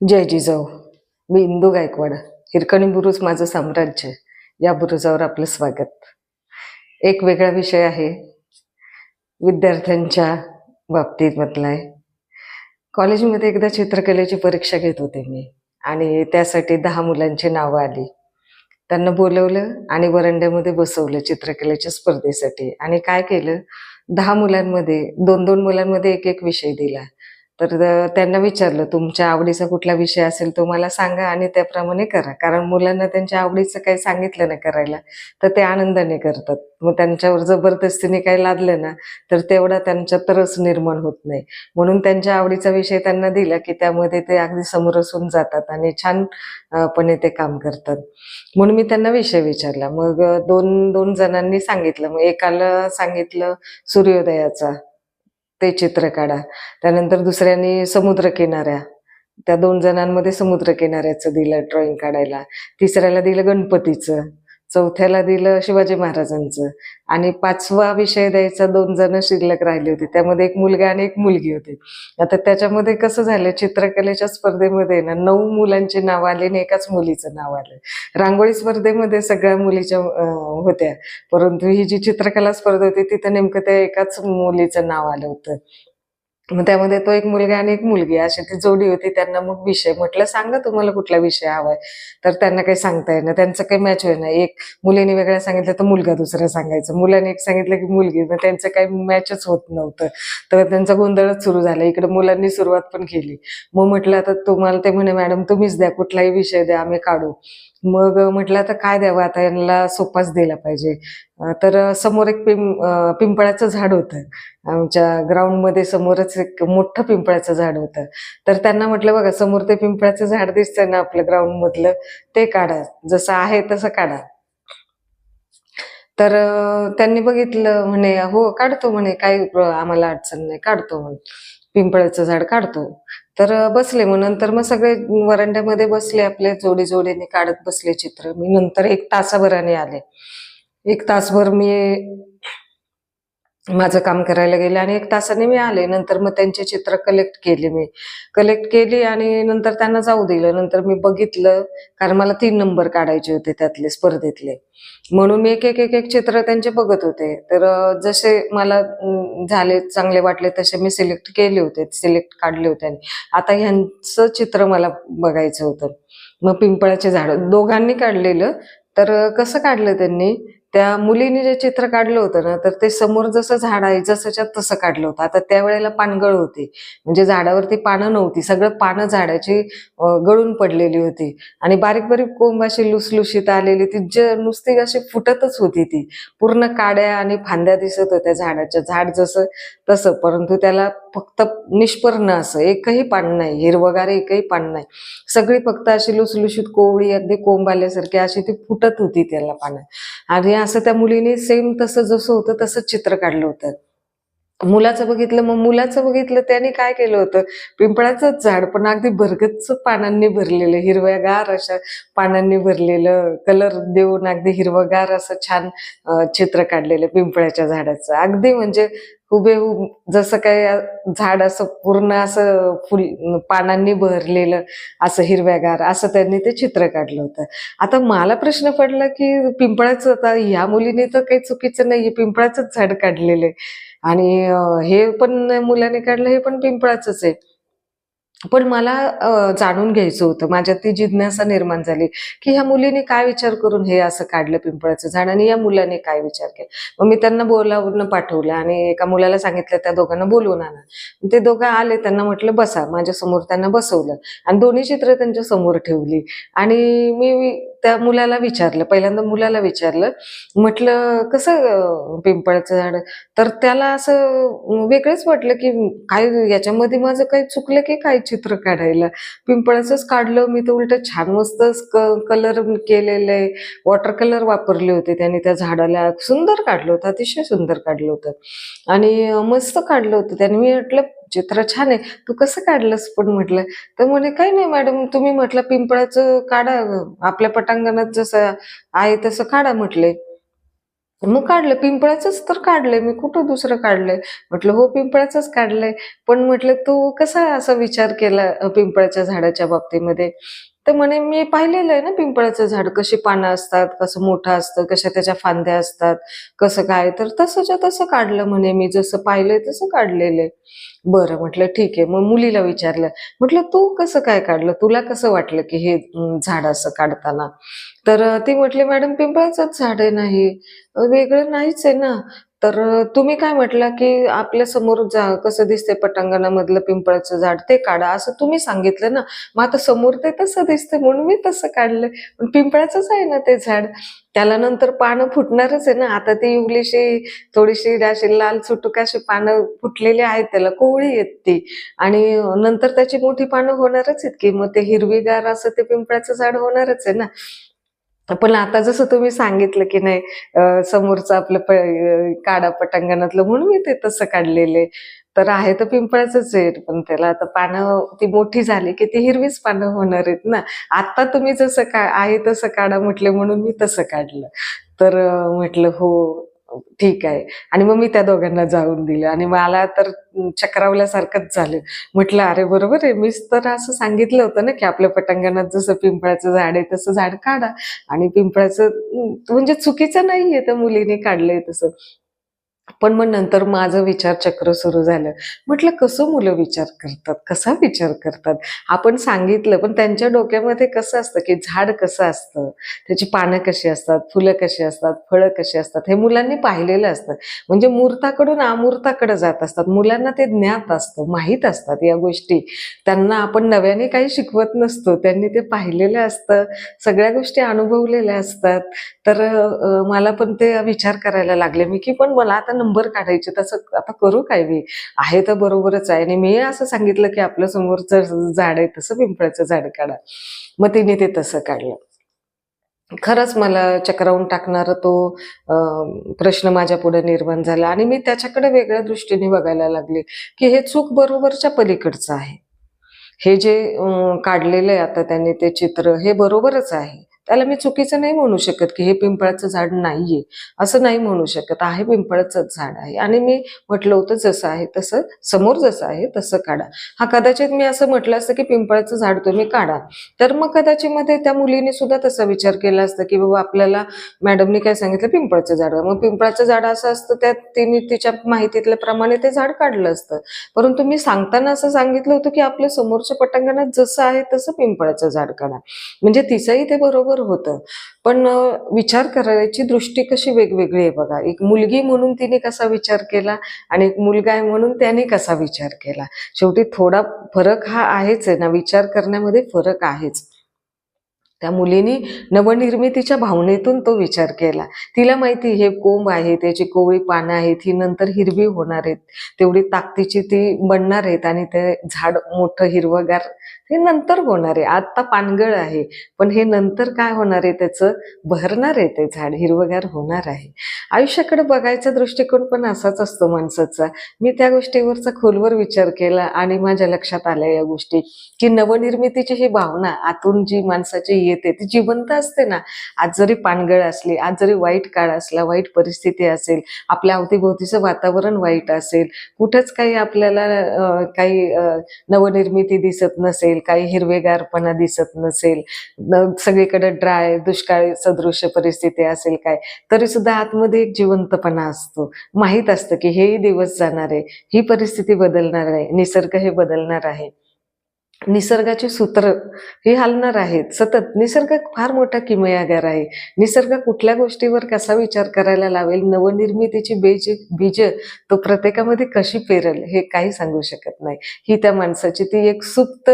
जय जिजाऊ. मी इंदू गायकवाड हिरकणी बुरुज माझं साम्राज्य या बुरुजावर आपलं स्वागत. एक वेगळा विषय आहे. विद्यार्थ्यांच्या बाबतीत मधला आहे. कॉलेजमध्ये एकदा चित्रकलेची परीक्षा घेत होते मी आणि त्यासाठी दहा मुलांची नावं आली. त्यांना बोलवलं आणि वरंड्यामध्ये बसवलं चित्रकलेच्या स्पर्धेसाठी आणि काय केलं? दहा मुलांमध्ये दोन दोन मुलांमध्ये एक एक विषय दिला. तर त्यांना विचारलं तुमच्या आवडीचा कुठला विषय असेल तो मला सांगा आणि त्याप्रमाणे करा. कारण मुलांना त्यांच्या आवडीचं काही सांगितलं नाही करायला. तर ते आनंदाने करतात. मग त्यांच्यावर जबरदस्तीने काही लादलं ना तर तेवढा त्यांच्यात रस निर्माण होत नाही. म्हणून त्यांच्या आवडीचा विषय त्यांना दिला की त्यामध्ये ते अगदी समरसून जातात आणि छानपणे ते काम करतात. म्हणून मी त्यांना विषय विचारला. मग दोन दोन जणांनी सांगितलं. मग एकाला सांगितलं सूर्योदयाचा. ते चित्र काढा. त्यानंतर दुसऱ्यांनी समुद्र किनाऱ्या. त्या दोन जणांमध्ये समुद्र किनाऱ्याचं दिलं ड्रॉइंग काढायला. तिसऱ्याला दिलं गणपतीचं. चौथ्याला दिलं शिवाजी महाराजांचं. आणि पाचवा विषय द्यायचा दोन जण शिल्लक राहिली होती. त्यामध्ये एक मुलगा आणि एक मुलगी होती. आता त्याच्यामध्ये कसं झालं चित्रकलेच्या स्पर्धेमध्ये ना नऊ मुलांची नाव आली आणि एकाच मुलीचं नाव आलं. रांगोळी स्पर्धेमध्ये सगळ्या मुलीच्या होत्या. परंतु ही जी चित्रकला स्पर्धा होती तिथं नेमकं त्या एकाच मुलीचं नाव आलं होतं. मग त्यामध्ये तो एक मुलगा आणि एक मुलगी अशी ती जोडी होती. त्यांना मग विषय म्हटलं सांगा तुम्हाला कुठला विषय हवाय. तर त्यांना काही सांगता येणार त्यांचं काही मॅच होईना. एक मुलीने वेगळं सांगितलं तर मुलगा दुसरा सांगायचं. मुलाने एक सांगितलं की मुलगी मग त्यांचं काही मॅचच होत नव्हतं. तर त्यांचा गोंधळच सुरू झाला. इकडे मुलांनी सुरुवात पण केली. मग म्हटलं आता तुम्हाला ते म्हणे मॅडम तुम्हीच द्या. कुठलाही विषय द्या आम्ही काढू. मग म्हटलं आता काय द्यावं? आता यांना सोपाच दिला पाहिजे. तर समोर एक पिं पिंपळाचं झाड होतं. आमच्या ग्राउंडमध्ये समोरच एक मोठं पिंपळाचं झाड होतं. तर त्यांना म्हटलं बघा समोर ते पिंपळाचं झाड दिसतंय ना आपलं ग्राउंड मधलं ते काढा. जसं आहे तसं काढा. तर त्यांनी बघितलं म्हणे हो काढतो म्हणे काही आम्हाला अडचण नाही काढतो म्हणे. पिंपळाचं झाड काढतो. तर बसले मग नंतर मग सगळे वरांड्यामध्ये बसले आपले जोडी जोडीने काढत बसले चित्र. मी नंतर एक तासाभराने आले. एक तासभर मी माझं काम करायला गेले आणि एक तासाने मी आले. नंतर मग त्यांचे चित्र कलेक्ट केले मी. कलेक्ट केली आणि नंतर त्यांना जाऊ दिलं. नंतर मी बघितलं. कारण मला तीन नंबर काढायचे होते त्यातले स्पर्धेतले. म्हणून मी एक एक एक एक चित्र त्यांचे बघत होते. तर जसे मला झाले चांगले वाटले तसे मी सिलेक्ट केले होते. सिलेक्ट काढले होते आणि आता ह्यांचं चित्र मला बघायचं होतं. मग पिंपळाचे झाड दोघांनी काढलेलं. तर कसं काढलं त्यांनी? त्या मुलीने जे चित्र काढलं होतं ना तर ते समोर जसं झाड आहे जसंच्या तसं काढलं होतं. आता त्यावेळेला पानगळ होती. म्हणजे झाडावरती पानं नव्हती. सगळं पानं झाडाची गळून पडलेली होती. आणि बारीक बारीक कोंब अशी लुसलुशीत आलेली ती जे नुसती अशी फुटतच होती ती. पूर्ण काड्या आणि फांद्या दिसत होत्या झाडाच्या. झाड जसं तसं. परंतु त्याला फक्त निष्पर्ण असं. एकही पान नाही. हिरवगार एकही पान नाही. सगळी फक्त अशी लुसलुशीत कोवळी अगदी कोंब आल्यासारखी अशी ती फुटत होती त्याला पानं. आणि असं त्या मुलीने सेम तसं जसं होतं तसं चित्र काढलं होतं. मुलाचं बघितलं मग मुलाचं बघितलं त्याने काय केलं होतं? पिंपळाचंच झाड पण अगदी भरगच्च पानांनी भरलेलं हिरव्यागार अशा पानांनी भरलेलं कलर देऊन अगदी हिरवगार असं छान चित्र काढलेलं पिंपळाच्या झाडाचं. अगदी म्हणजे हुबेहूब जसं काय झाड असं पूर्ण असं फुल पानांनी भरलेलं असं हिरव्यागार असं त्यांनी ते चित्र काढलं होतं. आता मला प्रश्न पडला की पिंपळाचं आता ह्या मुलीने तर काही चुकीचं नाहीये पिंपळाचंच झाड काढलेलं आहे. आणि हे पण मुलाने काढलं हे पण पिंपळाचंच आहे. पण मला जाणून घ्यायचं होतं. माझ्यात ती जिज्ञासा निर्माण झाली की ह्या मुलीने काय विचार करून हे असं काढलं पिंपळाचं झाड आणि या मुलाने काय विचार केला? मग मी त्यांना बोलावून पाठवलं आणि एका मुलाला सांगितलं त्या दोघांना बोलवून आणा. ते दोघं आले त्यांना म्हटलं बसा. माझ्यासमोर त्यांना बसवलं आणि दोन्ही चित्र त्यांच्यासमोर ठेवली. आणि मी त्या मुलाला विचारलं पहिल्यांदा मुलाला विचारलं. म्हटलं कसं पिंपळाचं झाड? तर त्याला असं वेगळंच वाटलं की काय याच्यामध्ये माझं काही चुकलं की काय चित्र काढायला? पिंपळाचंच काढलं मी तर उलट छान मस्त कलर केलेलं आहे. वॉटर कलर वापरले होते त्याने त्या झाडाला. सुंदर काढलं होतं अतिशय सुंदर काढलं होतं. आणि मस्त काढलं होतं त्याने. मी म्हटलं चित्र छान आहे. तू कसं काढलंस पण म्हटलं? तर म्हणे काही नाही मॅडम तुम्ही म्हटलं पिंपळाचं काढा आपल्या पटांगणात जसं आहे तसं काढा म्हटले. मग काढलं. पिंपळाचंच तर काढलंय. मी कुठं दुसरं काढलंय? म्हटलं हो पिंपळाचंच काढलंय. पण म्हटलं तू कसा असा विचार केला पिंपळाच्या झाडाच्या बाबतीमध्ये? तर म्हणे मी पाहिलेलं आहे ना पिंपळाचं झाड कशी पानं असतात कसं मोठं असतं कशा त्याच्या फांद्या असतात कसं काय? तर तसंच्या तसं काढलं म्हणे मी जसं पाहिलंय तसं काढलेलं आहे. बरं म्हटलं ठीक आहे. मग मुलीला विचारलं म्हटलं तू कसं काय काढलं? तुला कसं वाटलं की हे झाड असं काढताना? तर ती म्हटली मॅडम पिंपळाचंच झाड आहे नाही. वेगळं नाहीच आहे ना. तर तुम्ही काय म्हटलं की आपल्यासमोर जा कसं दिसतंय पटांगणामधलं पिंपळाचं झाड ते काढा असं तुम्ही सांगितलं ना. मग आता समोर ते तसं दिसते म्हणून मी तसं काढलं पण पिंपळाचंच आहे ना ते झाड. त्याला नंतर पानं फुटणारच आहे ना. आता ती इवलीशी थोडीशी अशी लाल सुटुकाशी पानं फुटलेली आहेत त्याला कोवळी येत ती. आणि नंतर त्याची मोठी पानं होणारच आहेत की मग ते हिरवीगार असं ते पिंपळाचं झाड होणारच आहे ना. पण आता जसं तुम्ही सांगितलं की नाही समोरचं आपलं प काडा पटांगणातलं म्हणून मी ते तसं काढलेले. तर आहे तर पिंपळाचंच आहे पण त्याला आता पानं ती मोठी झाली की ती हिरवीच पानं होणार आहेत ना. आता तुम्ही जसं का आहे तसं काढा म्हटले म्हणून मी तसं काढलं. तर म्हटलं हो ठीक आहे. आणि मग मी त्या दोघांना जाऊन दिलं. आणि मला तर चक्रावल्यासारखंच झालं. म्हटलं अरे बरोबर आहे. मीच तर असं सांगितलं होतं ना की आपल्या पटांगणात जसं पिंपळाचं झाड आहे तसं झाड काढा. आणि पिंपळाचं म्हणजे चुकीचं नाहीये तर मुलीने काढलंय तसं. पण मग नंतर माझं विचार चक्र सुरू झालं. म्हटलं कसं मुलं विचार करतात? कसा विचार करतात? आपण सांगितलं पण त्यांच्या डोक्यामध्ये कसं असतं की झाड कसं असतं? त्याची पानं कशी असतात? फुलं कशी असतात? फळं कशी असतात? हे मुलांनी पाहिलेलं असतं. म्हणजे मूर्ताकडून अमूर्ताकडे जात असतात. मुलांना ते ज्ञात असतं माहीत असतात या गोष्टी. त्यांना आपण नव्याने काही शिकवत नसतो. त्यांनी ते पाहिलेलं असतं सगळ्या गोष्टी अनुभवलेल्या असतात. तर मला पण ते विचार करायला लागले. मी की पण मला आता नंबर काढायचे तसं आता करू काय मी? आहे तर बरोबरच आहे. आणि मी असं सांगितलं की आपल्या समोरचं झाड आहे तसं पिंपळाचं झाड काढा. मग तिने ते तसं काढलं. खरंच मला चक्रावून टाकणारा तो प्रश्न माझ्या पुढे निर्माण झाला. आणि मी त्याच्याकडे वेगळ्या दृष्टीने बघायला लागले की हे चूक बरोबरच्या पलीकडचं आहे. हे जे काढलेलं आहे आता त्यांनी ते चित्र हे बरोबरच आहे. त्याला मी चुकीचं नाही म्हणू शकत की हे पिंपळाचं झाड नाहीये. असं नाही म्हणू शकत. आहे पिंपळाचंच झाड आहे. आणि मी म्हटलं होतं जसं आहे तसं समोर जसं आहे तसं काढा. हा कदाचित मी असं म्हटलं असतं की पिंपळाचं झाड तुम्ही काढा. तर मग कदाचित मध्ये त्या मुलीने सुद्धा तसा विचार केला असता की बाबा आपल्याला मॅडमनी काय सांगितलं? पिंपळाचं झाड. मग पिंपळाचं झाड असं असतं त्यात तिने तिच्या माहितीतल्या प्रमाणे ते झाड काढलं असतं. परंतु मी सांगताना असं सांगितलं होतं की आपल्या समोरच्या पटांगणात जसं आहे तसं पिंपळाचं झाड काढा. म्हणजे तिचंही ते बरोबर होतं. पण विचार करायची दृष्टी कशी वेगवेगळी आहे बघा. एक मुलगी म्हणून तिने कसा विचार केला आणि एक मुलगा आहे म्हणून त्याने कसा विचार केला. शेवटी थोडा फरक हा आहेच आहे ना विचार करण्यामध्ये फरक आहेच. त्या मुलीनी नवनिर्मितीच्या भावनेतून तो विचार केला. तिला माहिती हे कोंब आहे त्याची कोवळी पानं आहेत ही नंतर हिरवी होणार आहेत. तेवढी ताकदीची ती बनणार आहेत आणि ते झाड मोठं हिरवगार हे नंतर होणार आहे. आता पानगळ आहे. पण हे नंतर काय होणार आहे त्याचं? भरणार आहे ते झाड. हिरवगार होणार आहे. आयुष्याकडे बघायचा दृष्टिकोन पण असाच असतो माणसाचा. मी त्या गोष्टीवरचा खोलवर विचार केला आणि माझ्या लक्षात आल्या या गोष्टी की नवनिर्मितीची ही भावना आतून जी माणसाची येते ती जिवंत असते ना. आज जरी पानगळ असली आज जरी वाईट काळ असला वाईट परिस्थिती असेल आपल्या अवतीभोवतीचं वातावरण वाईट असेल कुठंच काही आपल्याला काही नवनिर्मिती दिसत नसेल काही हिरवेगारपणा दिसत नसेल सगळीकडे ड्राय दुष्काळी सदृश्य परिस्थिती असेल काय तरी सुद्धा आतमध्ये एक जिवंतपणा असतो. माहीत असतं की हेही दिवस जाणार आहे ही परिस्थिती बदलणार आहे निसर्ग हे बदलणार आहे. निसर्गाची सूत्र ही हलणार आहेत. सतत. निसर्ग फार मोठा किमयागार आहे. निसर्ग कुठल्या गोष्टीवर कसा विचार करायला लावेल? नवनिर्मितीची बेज बीज तो प्रत्येकामध्ये कशी पेरल हे काही सांगू शकत नाही. ही त्या माणसाची ती एक सुप्त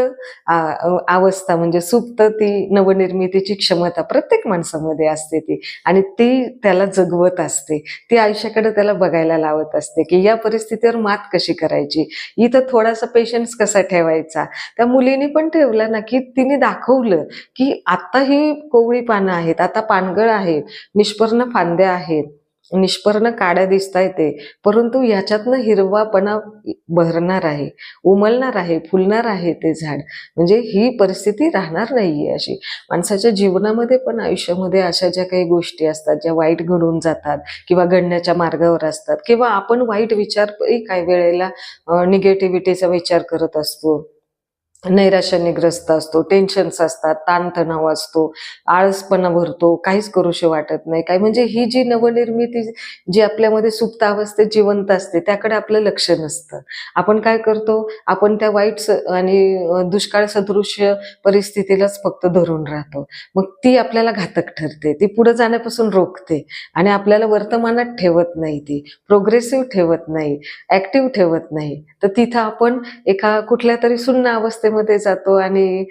अवस्था म्हणजे सुप्त ती नवनिर्मितीची क्षमता प्रत्येक माणसामध्ये असते ती. आणि ती त्याला जगवत असते. ती आयुष्याकडे त्याला बघायला लावत असते की या परिस्थितीवर मात कशी करायची? इथं थोडासा पेशन्स कसा ठेवायचा? त्या मुलीने पण ठेवलं ना की तिने दाखवलं की आता ही कोवळी पानं आहेत आता पानगळ आहे निष्पर्ण फांद्या आहेत निष्पर्ण काड्या दिसता येते परंतु याच्यातनं हिरवापणा भरणार आहे उमलणार आहे फुलणार आहे ते झाड. म्हणजे ही परिस्थिती राहणार नाहीये अशी. माणसाच्या जीवनामध्ये पण आयुष्यामध्ये अशा ज्या काही गोष्टी असतात ज्या वाईट घडून जातात किंवा घडण्याच्या मार्गावर असतात किंवा आपण वाईट विचार काही वेळेला निगेटिव्हिटीचा विचार करत असतो. नैराश्याने ग्रस्त असतो टेन्शन्स असतात ताणतणाव असतो आळसपणा भरतो काहीच करूशी वाटत नाही. काय म्हणजे ही जी नवनिर्मिती जी आपल्यामध्ये सुप्त अवस्थेत जिवंत असते त्याकडे आपलं लक्ष नसतं. आपण काय करतो? आपण त्या वाईट आणि दुष्काळ सदृश्य परिस्थितीलाच फक्त धरून राहतो. मग ती आपल्याला घातक ठरते. ती पुढे जाण्यापासून रोखते आणि आपल्याला वर्तमानात ठेवत नाही ती. प्रोग्रेसिव्ह ठेवत नाही. ऍक्टिव्ह ठेवत नाही. तर तिथं आपण एका कुठल्या तरी सुन्न अवस्थे स्पर्धेमध्ये जातो आणि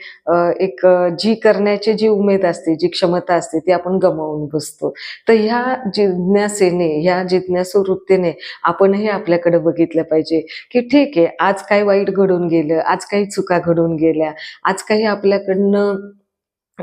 एक जी करण्याची जी उमेद असते जी क्षमता असते ती आपण गमावून बसतो. तर ह्या जिज्ञासेने ह्या जिज्ञासू वृत्तीने आपणही आपल्याकडे बघितलं पाहिजे की ठीक आहे आज काय वाईट घडून गेलं आज काही चुका घडून गेल्या आज काही आपल्याकडनं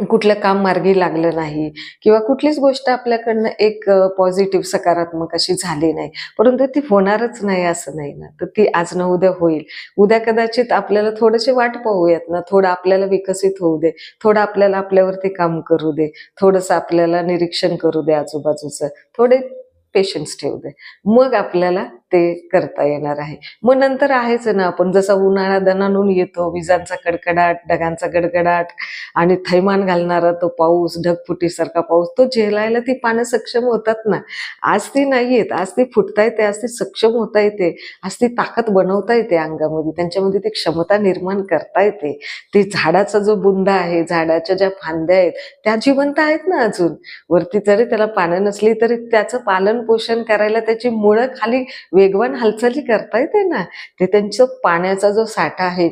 कुठलं काम मार्गी लागलं नाही किंवा कुठलीच गोष्ट आपल्याकडनं एक पॉझिटिव्ह सकारात्मक अशी झाली नाही. परंतु ती होणारच नाही असं नाही ना. तर ती आज ना उद्या होईल. उद्या कदाचित आपल्याला थोडेसे वाट पाहूयात ना. थोडं आपल्याला विकसित होऊ दे. थोडं आपल्याला आपल्यावरती काम करू दे. थोडंसं आपल्याला निरीक्षण करू दे आजूबाजूचं. थोडे पेशन्स ठेवू दे. मग आपल्याला ते करता येणार आहे. मग नंतर आहेच ना आपण जसा उन्हाळा दणानून येतो विजांचा कडकडाट ढगांचा गडगडाट आणि थैमान घालणारा तो पाऊस ढगफुटीसारखा पाऊस तो झेलायला ती पानं सक्षम होतात ना. आज ती नाही येत आज ती फुटता येते आज ती सक्षम होता येते आज ती ताकद बनवता येते अंगामध्ये त्यांच्यामध्ये ती क्षमता निर्माण करता येते. ती झाडाचा जो बुंदा आहे झाडाच्या ज्या फांद्या आहेत त्या जिवंत आहेत ना अजून. वरती जरी त्याला पानं नसली तरी त्याचं पालन पोषण करायला त्याची मुळं खाली वेगवान हालचाली करता येते ना? ते त्यांचं पाण्याचा जो साठा आहे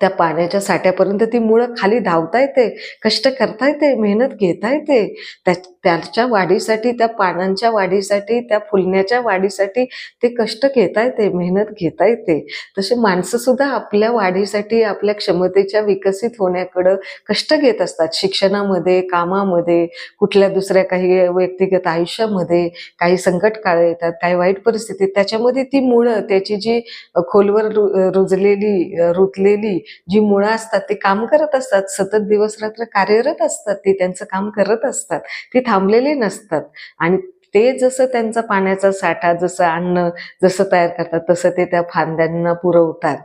त्या पाण्याच्या साठ्यापर्यंत ती मुळं खाली धावता येते कष्ट करता येते मेहनत घेता येते. त्या त्याच्या वाढीसाठी त्या पानांच्या वाढीसाठी त्या फुलण्याच्या वाढीसाठी ते कष्ट घेता येते मेहनत घेता येते. तसे माणसं सुद्धा आपल्या वाढीसाठी आपल्या क्षमतेच्या विकसित होण्याकडं कष्ट घेत असतात. शिक्षणामध्ये कामामध्ये कुठल्या दुसऱ्या काही व्यक्तिगत आयुष्यामध्ये काही संकट काळ येतात काही वाईट परिस्थिती त्याच्यामध्ये ती मुळं त्याची जी खोलवर रु- रुजलेली रुतलेली रुतलेली जी मुळं असतात ते काम करत असतात सतत दिवस रात्र कार्यरत असतात ते त्यांचं काम करत असतात ते थांबलेली नसतात. आणि ते जसं त्यांचा पाण्याचा साठा जसं अन्न जसं तयार करतात तसं ते त्या फांद्यांना पुरवतात.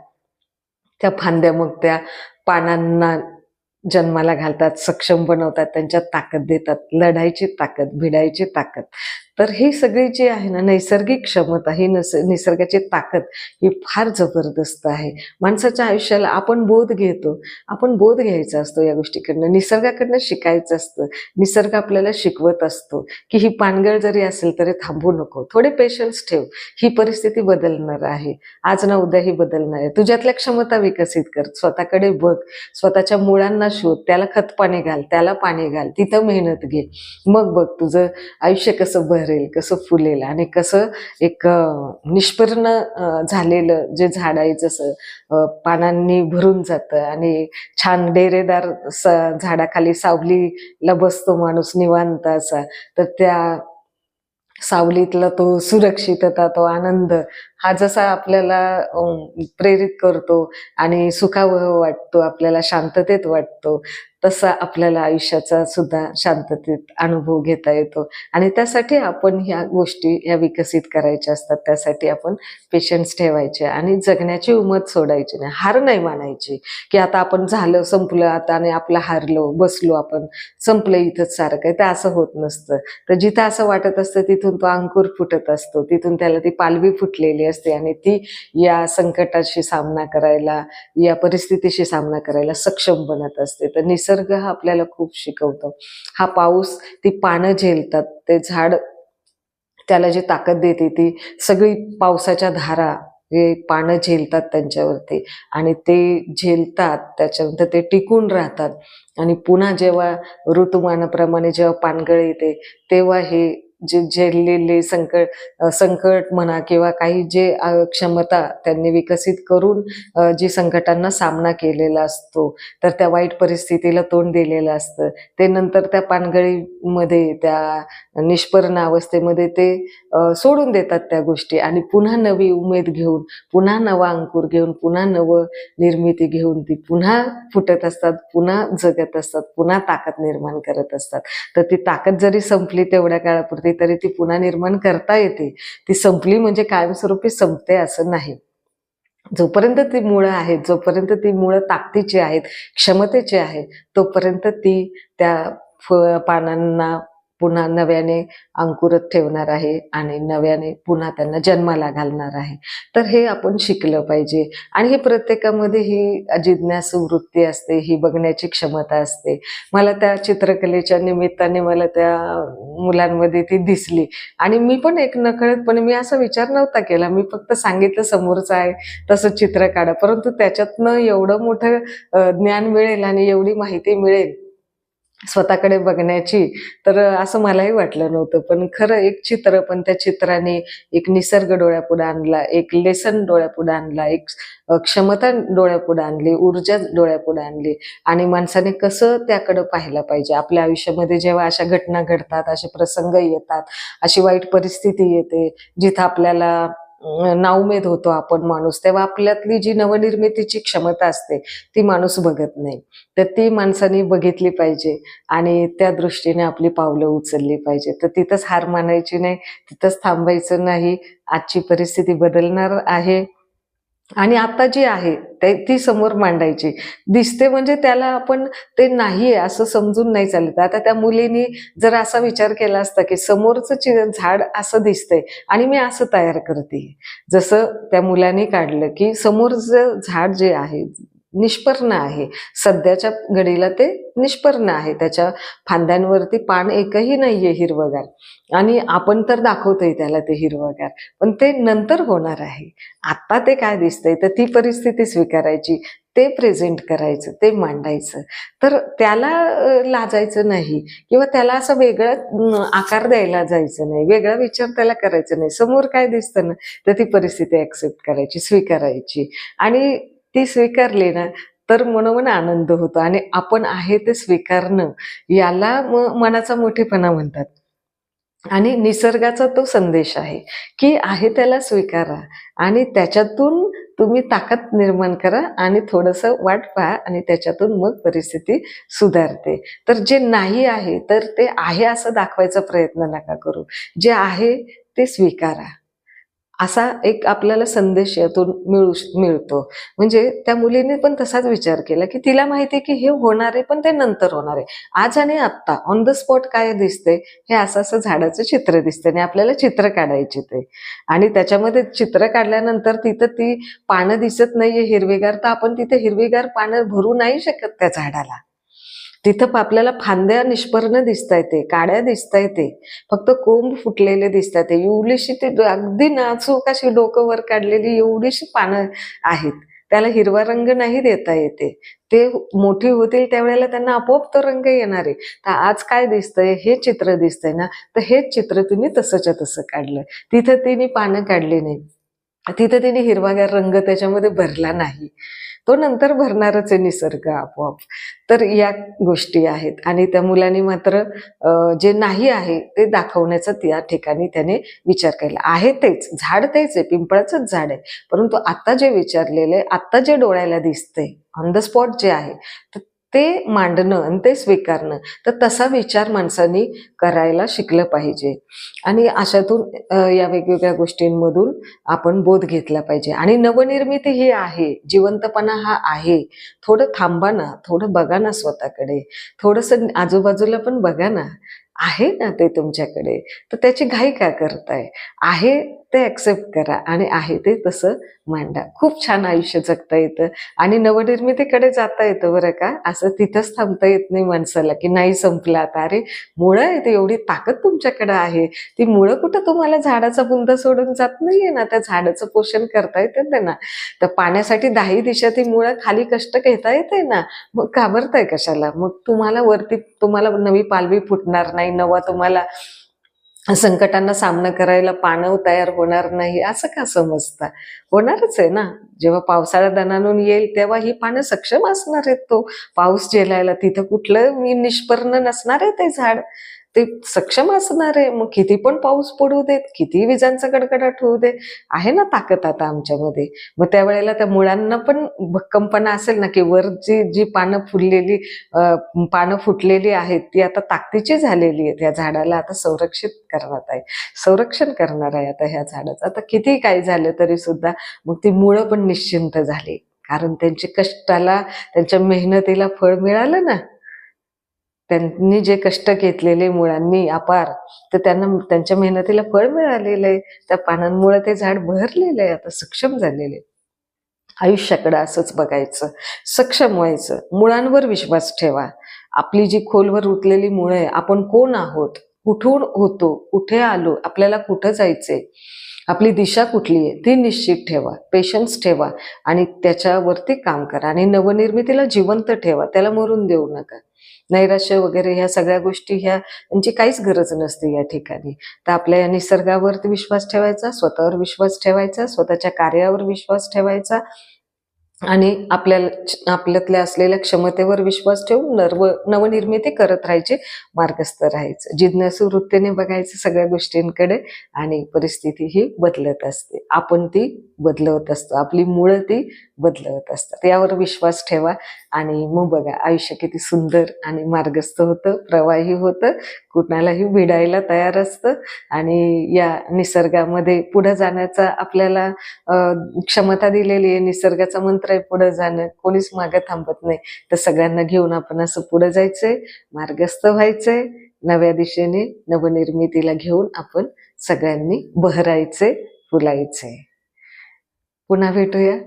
त्या फांद्या मग त्या पानांना जन्माला घालतात सक्षम बनवतात त्यांच्यात ताकद देतात लढायची ताकद भिडायची ताकद. तर हे सगळी जी आहे ना नैसर्गिक क्षमता ही नस निसर्गाची ताकद ही फार जबरदस्त आहे. माणसाच्या आयुष्याला आपण बोध घेतो आपण बोध घ्यायचा असतो या गोष्टीकडनं. निसर्गाकडनं शिकायचं असतं निसर्ग आपल्याला शिकवत असतो की ही पानगळ जरी असेल तरी थांबू नको थोडे पेशन्स ठेव. ही परिस्थिती बदलणार आहे. आज ना उद्या ही बदलणार आहे. तुझ्यातल्या क्षमता विकसित कर स्वतःकडे बघ. स्वतःच्या मुळांना शोध त्याला खत पाणी घाल त्याला पाणी घाल तिथं मेहनत घे. मग बघ तुझं आयुष्य कसं बहरेल कसं फुलेल आणि कसं एक निष्पन्न निष्पर्ण झालेलं जे झाड आहे जसं पानांनी भरून जातं आणि छान डेरेदार स- झाडाखाली सावलीला बसतो माणूस निवांत असा तर त्या सावलीतला तो सुरक्षितता तो आनंद हा जसा आपल्याला प्रेरित करतो आणि सुखावह वाटतो आपल्याला शांततेत वाटतो तसा आपल्याला आयुष्याचा सुद्धा शांततेत अनुभव घेता येतो. आणि त्यासाठी आपण ह्या गोष्टी ह्या विकसित करायच्या असतात. त्यासाठी आपण पेशन्स ठेवायचे आणि जगण्याची उमत सोडायची नाही. हार नाही मानायची की आता आपण झालं संपलं आता आणि आपलं हारलो बसलो आपण. संपलं इथंच सारं काही. तर असं होत नसतं. तर जिथं असं वाटत असतं तिथून तो अंकुर फुटत असतो. तिथून त्याला ती पालवी फुटलेली असते आणि ती या संकटाशी सामना करायला या परिस्थितीशी सामना करायला सक्षम बनत असते. तर निसर्ग निसर्ग हा आपल्याला खूप शिकवतो. हा पाऊस ती पानं झेलतात ते झाड त्याला जी ताकद देते ती सगळी पावसाच्या धारा हे पानं झेलतात त्यांच्यावरती आणि ते झेलतात त्याच्यानंतर ते टिकून राहतात. आणि पुन्हा जेव्हा ऋतुमानाप्रमाणे जेव्हा पानगळ येते तेव्हा हे जे झेललेले संकट संकट म्हणा किंवा काही जे क्षमता त्यांनी विकसित करून जे जी संकटांना सामना केलेला असतो तर त्या वाईट परिस्थितीला तोंड दिलेलं असतं. ते नंतर त्या पानगळीमध्ये त्या निष्पर्ण अवस्थेमध्ये ते सोडून देतात त्या गोष्टी. आणि पुन्हा नवी उमेद घेऊन पुन्हा नवा अंकुर घेऊन पुन्हा नवं निर्मिती घेऊन ती पुन्हा फुटत असतात पुन्हा जगत असतात पुन्हा ताकद निर्माण करत असतात. तर ती ताकद जरी संपली तेवढ्या काळापुरती तरी ती पुन्हा निर्माण करता येते. ती संपली म्हणजे कायमस्वरूपी संपते असं नाही. जोपर्यंत ती मुळं आहेत जोपर्यंत ती मुळं ताकदीची आहेत क्षमतेची आहेत तोपर्यंत ती त्या फ पानांना पुन्हा नव्याने अंकुरत ठेवणार आहे आणि नव्याने पुन्हा त्यांना जन्माला घालणार आहे. तर हे आपण शिकलं पाहिजे. आणि हे प्रत्येकामध्ये ही जिज्ञासू वृत्ती असते ही बघण्याची क्षमता असते. मला त्या चित्रकलेच्या निमित्ताने मला त्या मुलांमध्ये ती दिसली. आणि मी पण एक नकळतपणे मी असा विचार नव्हता केला. मी फक्त सांगितलं समोरचं आहे तसं चित्र काढा. परंतु त्याच्यातनं एवढं मोठं ज्ञान मिळेल आणि एवढी माहिती मिळेल. स्वतःकडे बघण्याची. तर असं मलाही वाटलं नव्हतं. पण खरं एक चित्र पण त्या चित्राने एक निसर्ग डोळ्यापुढे आणला एक लेसन डोळ्यापुढे आणला एक क्षमता डोळ्यापुढे आणली ऊर्जा डोळ्यापुढे आणली. आणि माणसाने कसं त्याकडं पाहायला पाहिजे? आपल्या आयुष्यामध्ये जेव्हा अशा घटना घडतात असे प्रसंग येतात अशी वाईट परिस्थिती येते जिथं आपल्याला नाउमेद होतो आपण माणूस. तेव्हा आपल्यातली जी नवनिर्मितीची क्षमता असते ती माणूस बघत नाही. तर ती माणसाने बघितली पाहिजे आणि त्या दृष्टीने आपली पावलं उचलली पाहिजे. तर तिथंच हार मानायची नाही तिथंच थांबायचं नाही. आजची परिस्थिती बदलणार आहे. आणि आता जी आहे ते ती समोर मांडायची. दिसते म्हणजे त्याला आपण ते नाहीये असं समजून नाही चालत. आता त्या मुलीने जर असा विचार केला असता की समोरचं झाड असं दिसतंय आणि मी असं तयार करते जसं त्या मुलाने काढलं की समोरचं झाड जे आहे निष्पर्ण आहे. सध्याच्या घडीला ते निष्पर्ण आहे. त्याच्या फांद्यांवरती पान एकही नाहीये हिरवगार. आणि आपण तर दाखवतोय त्याला ते हिरवगार. पण ते नंतर होणार आहे. आता ते काय दिसतंय? तर ती परिस्थिती स्वीकारायची. ते प्रेझेंट करायचं. ते मांडायचं. तर त्याला लाजायचं नाही. किंवा त्याला असं वेगळा आकार द्यायला जायचं नाही. वेगळा विचार त्याला करायचं नाही. समोर काय दिसतं ना तर ती परिस्थिती ऍक्सेप्ट करायची स्वीकारायची. आणि ती स्वीकारली ना तर मनोमन आनंद होतो आणि आपण आहे ते स्वीकारणं याला मनाचा मोठेपणा म्हणतात. आणि निसर्गाचा तो संदेश आहे की आहे त्याला स्वीकारा आणि त्याच्यातून तुम्ही ताकद निर्माण करा आणि थोडंसं वाट पहा आणि त्याच्यातून मग परिस्थिती सुधारते. तर जे नाही आहे तर ते आहे असं दाखवायचा प्रयत्न नका करू. जे आहे ते स्वीकारा. असा एक आपल्याला संदेश यातून मिळू मिळतो. म्हणजे त्या मुलीने पण तसाच विचार केला की तिला माहिती आहे की हे होणार आहे पण ते नंतर होणार आहे. आज आणि आत्ता ऑन द स्पॉट काय दिसते हे असं असं झाडाचं चित्र दिसतंय आणि आपल्याला चित्र काढायचे ते. आणि त्याच्यामध्ये चित्र काढल्यानंतर तिथं ती पानं दिसत नाहीये हिरवीगार तर आपण तिथे हिरवीगार पानं भरू नाही शकत त्या झाडाला. तिथं आपल्याला फांद्या निष्पर्ण दिसताय ते काड्या दिसताय ते. फक्त कोंब फुटलेले दिसतात एवढीशी ते अगदी नाचूक अशी डोकं वर काढलेली एवढीशी पानं आहेत. त्याला हिरवा रंग नाही देता येते. ते मोठी होतील त्यावेळेला त्यांना आपोआप तो रंग येणार आहे. तर आज काय दिसतंय? हे चित्र दिसतंय ना? तर हेच चित्र तिने तसंच्या तसं काढलं. तिथं तिने पानं काढली नाही. तिथं तिने हिरवागार रंग त्याच्यामध्ये भरला नाही. तो नंतर भरणारच आहे निसर्ग आपोआप. तर या गोष्टी आहेत. आणि त्या मुलांनी मात्र जे नाही आहे ते दाखवण्याचा त्या ठिकाणी त्याने विचार केला. आहे तेच. झाड तेच आहे. पिंपळाचंच झाड आहे. परंतु आता जे विचारलेलं आहे आत्ता जे डोळ्याला दिसते ऑन द स्पॉट जे आहे तर ते मांडणं आणि ते स्वीकारणं. तर तसा विचार माणसांनी करायला शिकलं पाहिजे. आणि अशातून या वेगवेगळ्या गोष्टींमधून आपण बोध घेतला पाहिजे. आणि नवनिर्मिती ही आहे. जिवंतपणा हा आहे. थोडं थांबा ना. थोडं बघा ना स्वतःकडे. थोडंसं आजूबाजूला पण बघा ना. आहे ना ते तुमच्याकडे? तर त्याची घाई का करताय? आहे ते ऍक्सेप्ट करा आणि आहे ते तसं मांडा. खूप छान आयुष्य जगता येतं आणि नवनिर्मितीकडे जाता येतं बरं का? असं तिथंच थांबता येत नाही माणसाला की नाही संपलं आता. अरे मुळं आहे ते एवढी ताकद तुमच्याकडे आहे. ती मुळं कुठं तुम्हाला झाडाचा बुंद सोडून जात नाहीये ना? त्या झाडाचं पोषण करता येतं ना तर पाण्यासाठी दाही दिशा ती मुळं खाली कष्ट घेता येते ना? मग घाबरताय कशाला? मग तुम्हाला वरती तुम्हाला नवी पालवी फुटणार नाही. नवा तुम्हाला संकटांना सामना करायला पाणव तयार होणार नाही असं का समजता? होणारच आहे ना. जेव्हा पावसाळा दणानून येईल तेव्हा ही पानं सक्षम असणार आहेत तो. पाऊस झेलायला तिथं कुठलं मी निष्पर्ण नसणार आहे ते झाड. ते सक्षम असणार आहे. मग किती पण पाऊस पडू देत किती विजांचा कडकडाट होऊ दे आहे ना ताकद आता आमच्यामध्ये. मग त्यावेळेला त्या मुळांना पण भक्कमपणा असेल ना की वर जी जी पानं फुललेली पानं फुटलेली आहेत ती आता ताकदीची झालेली आहेत. या झाडाला आता संरक्षित करणार आहे. संरक्षण करणार आहे आता ह्या झाडाचं. आता किती काही झालं तरी सुद्धा मग ती मुळं पण निश्चिंत झाली. कारण त्यांच्या कष्टाला त्यांच्या मेहनतीला फळ मिळालं ना त्यांनी जे कष्ट घेतलेले मुळांनी अपार तर त्यांना त्यांच्या मेहनतीला फळ मिळालेलं आहे. त्या पानांमुळे ते झाड बहरलेलं आहे. आता सक्षम झालेले आयुष्याकडे असंच बघायचं. सक्षम व्हायचं. मुळांवर विश्वास ठेवा. आपली जी खोलवर उतलेली मुळे आहे आपण कोण आहोत? कुठून होतो? कुठे आलो? आपल्याला कुठं जायचंय? आपली दिशा कुठली आहे? ती निश्चित ठेवा. पेशन्स ठेवा. आणि त्याच्यावरती काम करा. आणि नवनिर्मितीला जिवंत ठेवा. त्याला मरून देऊ नका. नैराश्य वगैरे ह्या सगळ्या गोष्टी ह्या यांची काहीच गरज नसते या ठिकाणी. तर आपल्या या निसर्गावरती विश्वास ठेवायचा स्वतःवर विश्वास ठेवायचा स्वतःच्या कार्यावर विश्वास ठेवायचा आणि आपल्याला आपल्यातल्या असलेल्या क्षमतेवर विश्वास ठेवून नर्व नवनिर्मिती करत राहायचे मार्गस्थ राहायचं. जिज्ञासू वृत्तीने बघायचं सगळ्या गोष्टींकडे आणि परिस्थिती ही बदलत असते. आपण ती बदलवत असतो. आपली मुळं ती बदलवत असतात. यावर विश्वास ठेवा. आणि मग बघा आयुष्य किती सुंदर आणि मार्गस्थ होतं प्रवाही होतं कुणालाही भिडायला तयार असतं. आणि या निसर्गामध्ये पुढं जाण्याचा आपल्याला क्षमता दिलेली आहे. निसर्गाचा मंत्र आहे पुढं जाणं. कोणीच मागं थांबत नाही. तर सगळ्यांना घेऊन आपण असं पुढं जायचंय. मार्गस्थ व्हायचंय. नव्या दिशेने नवनिर्मितीला घेऊन आपण सगळ्यांनी बहरायचे फुलायचे पुन्हा भेटूया.